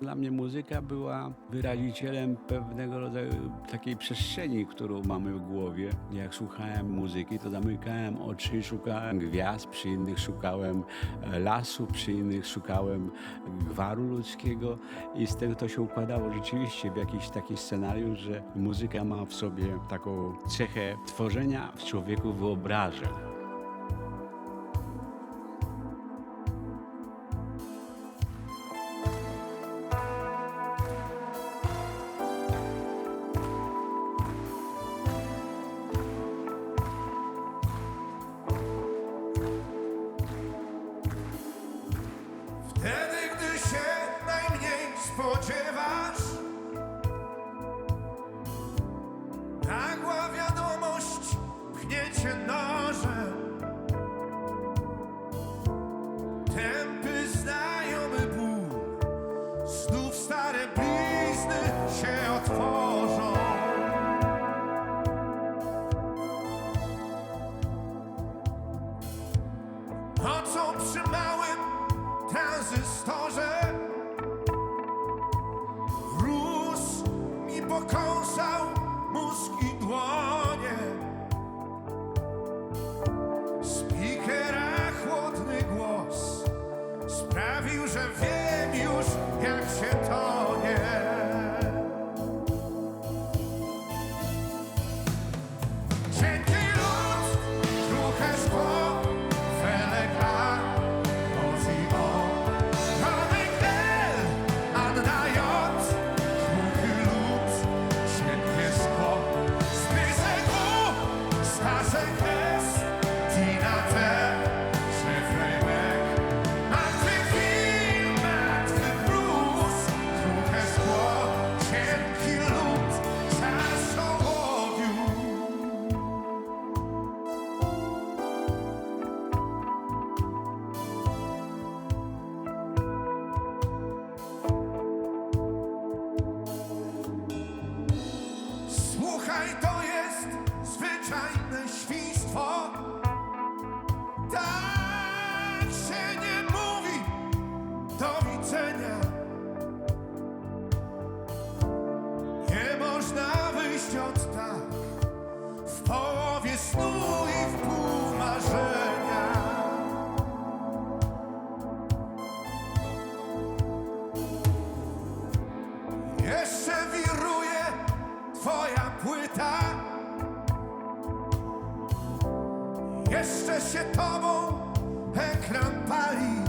Dla mnie muzyka była wyrazicielem pewnego rodzaju takiej przestrzeni, którą mamy w głowie. Jak słuchałem muzyki, to zamykałem oczy, szukałem gwiazd, przy innych szukałem e, lasu, przy innych szukałem gwaru ludzkiego i z tego to się układało rzeczywiście w jakiś taki scenariusz, że muzyka ma w sobie taką cechę tworzenia w człowieku wyobrażeń. Się otworzą. Nocą przy małym tranzystorze Rósł mi pokąsał mózg się tobą ekran pali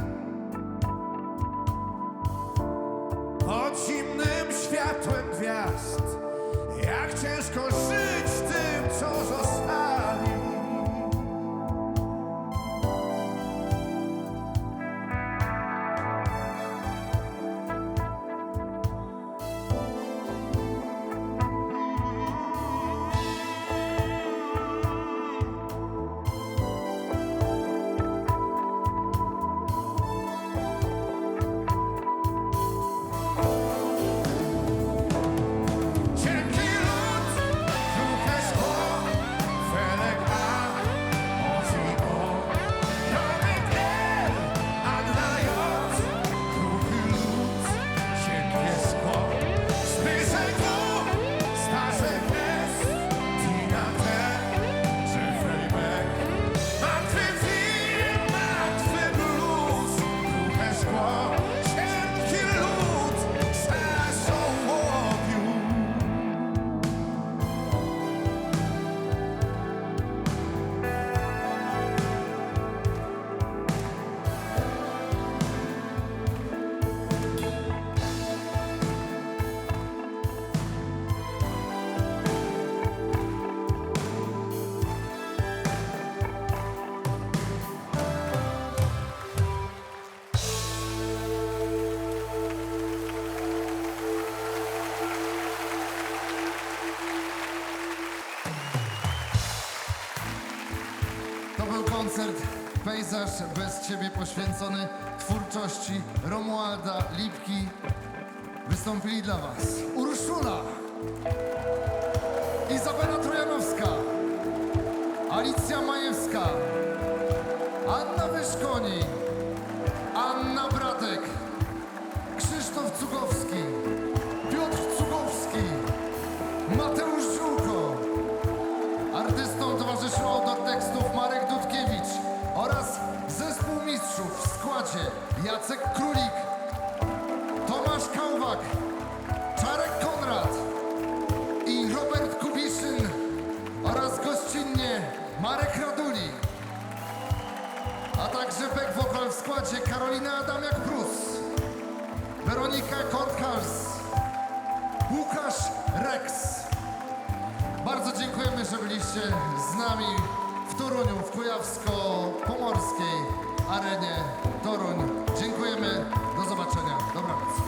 koncert Pejzaż bez Ciebie poświęcony twórczości Romualda Lipki. Wystąpili dla Was Urszula, Izabela Trojanowska, Alicja Majewska, Anna Wyszkoni, Anna Bratek, Krzysztof Cugowski, Jacek Królik, Tomasz Kałwak, Czarek Konrad i Robert Kubiszyn oraz gościnnie Marek Raduli, a także back vocal w składzie Karolina Adamiak-Prus, Weronika Korthals, Łukasz Rex. Bardzo dziękujemy, że byliście z nami w Toruniu, w Kujawsko-Pomorskiej arenie Toruń. Dziękujemy, do zobaczenia, dobranoc.